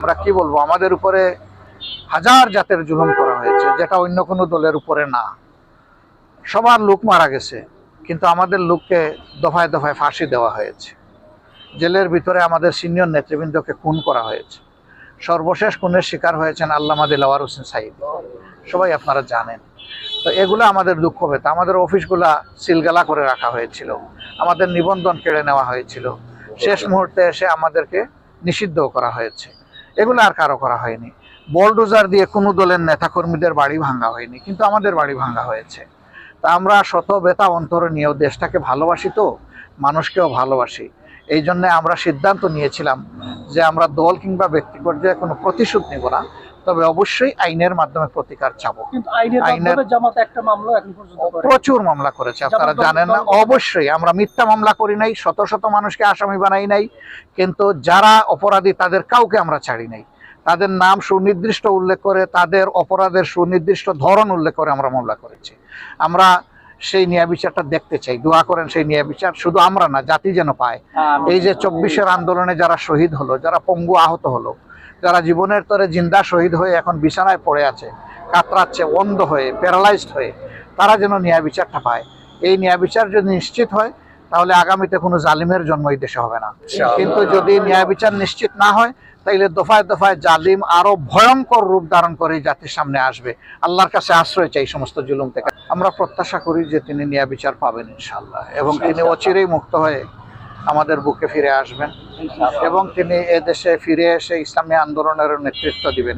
আমরা কি বলব? আমাদের উপরে হাজার জাতের জুলুম করা হয়েছে, যেটা অন্য কোনো দলের উপরে না। সবার লোক মারা গেছে, কিন্তু আমাদের লোককে দফায় দফায় ফাঁসি দেওয়া হয়েছে। জেলের ভিতরে আমাদের সিনিয়র নেতৃবৃন্দকে খুন করা হয়েছে। সর্বশেষ খুনের শিকার হয়েছেন আল্লামা দিলাওয়ার হোসেন সাইদ সবাই আপনারা জানেন। তো এগুলো আমাদের দুঃখ পেত আমাদের অফিসগুলা সিলগালা করে রাখা হয়েছিল। আমাদের নিবন্ধন কেড়ে নেওয়া হয়েছিল। শেষ মুহূর্তে এসে আমাদেরকে নিষিদ্ধ করা হয়েছে। এগুলো আর কারও করা হয়নি। বলডোজার দিয়ে কোনো দলের নেতাকর্মীদের বাড়ি ভাঙা হয়নি, কিন্তু আমাদের বাড়ি ভাঙা হয়েছে। তা আমরা শত বেতা অন্তর নিয়েও দেশটাকে ভালোবাসি তো, মানুষকেও ভালোবাসি। এই জন্য আমরা সিদ্ধান্ত নিয়েছিলাম যে আমরা দল কিংবা ব্যক্তি পর্যায়ে কোনো প্রতিশোধ নেব না। তবে অবশ্যই আইনের মাধ্যমে প্রতিকার চাবো। আইনের প্রচুর মামলা করেছে আপনারা জানেন না? অবশ্যই আমরা মিথ্যা মামলা করি নাই শত শত মানুষকে আসামি বানাই নাই কিন্তু যারা অপরাধী তাদের কাউকে আমরা ছাড়ি নাই। তাদের নাম সুনির্দিষ্ট উল্লেখ করে তাদের অপরাধের সুনির্দিষ্ট ধরন উল্লেখ করে আমরা মামলা করেছি। আমরা সেই ন্যায় বিচারটা দেখতে চাই দোয়া করেন সেই ন্যায় বিচার শুধু আমরা না জাতি যেন পায়। এই যে চব্বিশের আন্দোলনে যারা শহীদ হলো যারা পঙ্গু আহত হলো যারা জীবনের তরে জিন্দা শহীদ হয়ে এখন বিছানায় পড়ে আছে কাতরাচ্ছে অন্ধ হয়ে প্যারালাইজড হয়ে তারা যেন ন্যায় বিচারটা পায়। এই ন্যায় বিচার যদি নিশ্চিত হয় তাহলে আগামীতে কোনো জালিমের জন্ম এই দেশে হবে না। কিন্তু যদি ন্যায় বিচার নিশ্চিত না হয় তাইলে দফায় দফায় জালিম আরও ভয়ঙ্কর রূপ ধারণ করে জাতির সামনে আসবে। আল্লাহর কাছে আশ্রয় চাই সমস্ত জুলুম থেকে। আমরা প্রত্যাশা করি যে তিনি ন্যায় বিচার পাবেন ইনশাল্লাহ এবং তিনি অচিরেই মুক্ত হয়ে আমাদের বুকে ফিরে আসবেন। এবং তিনি এদেশে ফিরে এসে ইসলামী আন্দোলনের নেতৃত্ব দিবেন